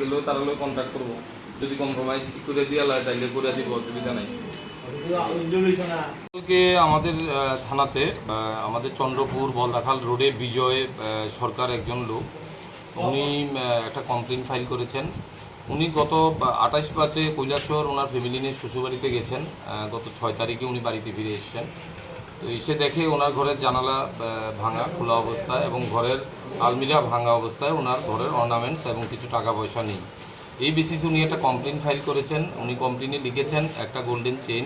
গেলেও তারা লোক কন্ট্যাক্ট করব। যদি কম্প্রোমাইজ করে দিয়ে লয়, তাইলে করে দিব, অসুবিধা নাই। কালকে আমাদের থানাতে আমাদের চন্দ্রপুর বলদাখাল রোডে বিজয় সরকার একজন লোক। উনি একটা কমপ্লেন ফাইল করেছেন। উনি গত আঠাশ পাঁচে কৈলাসহর ওনার ফ্যামিলি নিয়ে শ্বশুরবাড়িতে গেছেন। গত ছয় তারিখে উনি বাড়িতে ফিরে এসেছেন। তো এসে দেখে ওনার ঘরের জানালা ভাঙা, খোলা অবস্থায় এবং ঘরের আলমিরা ভাঙা অবস্থায় ওনার ঘরের অর্নামেন্টস এবং কিছু টাকা পয়সা নেই। এই বেসিসে উনি একটা কমপ্লেন ফাইল করেছেন। উনি কমপ্লেনে লিখেছেন, একটা গোল্ডেন চেইন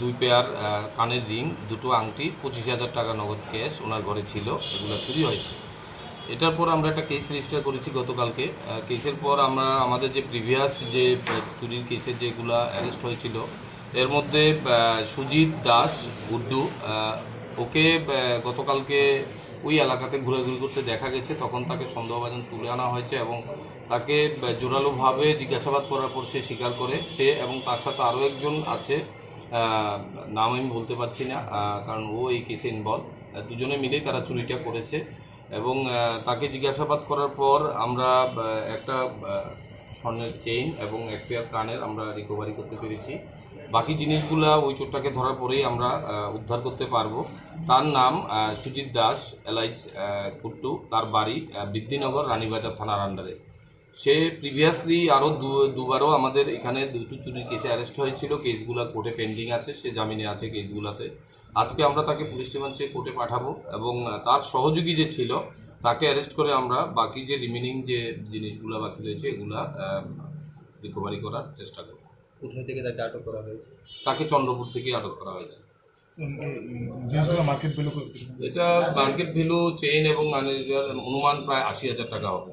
দুই পেয়ার কানের রিং দুটো আংটি, পঁচিশ হাজার টাকা নগদ ক্যাশ ওনার ঘরে ছিল, এগুলো চুরি হয়েছে। এটার পর আমরা একটা কেস রেজিস্টার করেছি গতকালকে। কেসের পর আমরা, আমাদের যে প্রিভিয়াস যে চুরির কেসের যেগুলো অ্যারেস্ট হয়েছিল এর মধ্যে সুজিত দাস গুড্ডু ওকে গতকালকে ওই এলাকাতে ঘোরাঘুরি করতে দেখা গেছে। তখন তাকে সন্দেহভাজন তুলে আনা হয়েছে এবং তাকে জোরালোভাবে জিজ্ঞাসাবাদ করার পর সে স্বীকার করে। সে এবং তার সাথে আরও একজন আছে নাম আমি বলতে পারছি না কারণ ও এই কেসে ইনভলভ দুজনে মিলেই তারা চুরিটা করেছে এবং তাকে জিজ্ঞাসাবাদ করার পর আমরা একটা স্বর্ণের চেইন এবং এক পেয়ার কানের আমরা রিকভারি করতে পেরেছি। বাকি জিনিসগুলা ওই চোরটাকে ধরার পরেই আমরা উদ্ধার করতে পারব। তার নাম সুজিত দাস এলাইস কুট্টু। তার বাড়ি বিদ্যিনগর রানীবাজার থানার আন্ডারে সে প্রিভিয়াসলি আরও দুবারও আমাদের এখানে দুটো চুরির কেসে অ্যারেস্ট হয়েছিল। কেসগুলো কোর্টে পেন্ডিং আছে। সে জামিনে আছে কেসগুলোতে আজকে আমরা তাকে পুলিশ রিমান্ডে কোর্টে পাঠাবো এবং তার সহযোগী যে ছিল তাকে অ্যারেস্ট করে আমরা বাকি যে রিমেনিং যে জিনিসগুলো বাকি রয়েছে এগুলা রিকভারি করার চেষ্টা করব। কোথায় থেকে তাকে আটক করা হয়েছে? তাকে চন্দ্রপুর থেকে আটক করা হয়েছে। মার্কেট ভ্যালু এটা মার্কেট ভ্যালু চেইন এবং মানে অনুমান প্রায় আশি হাজার টাকা হবে।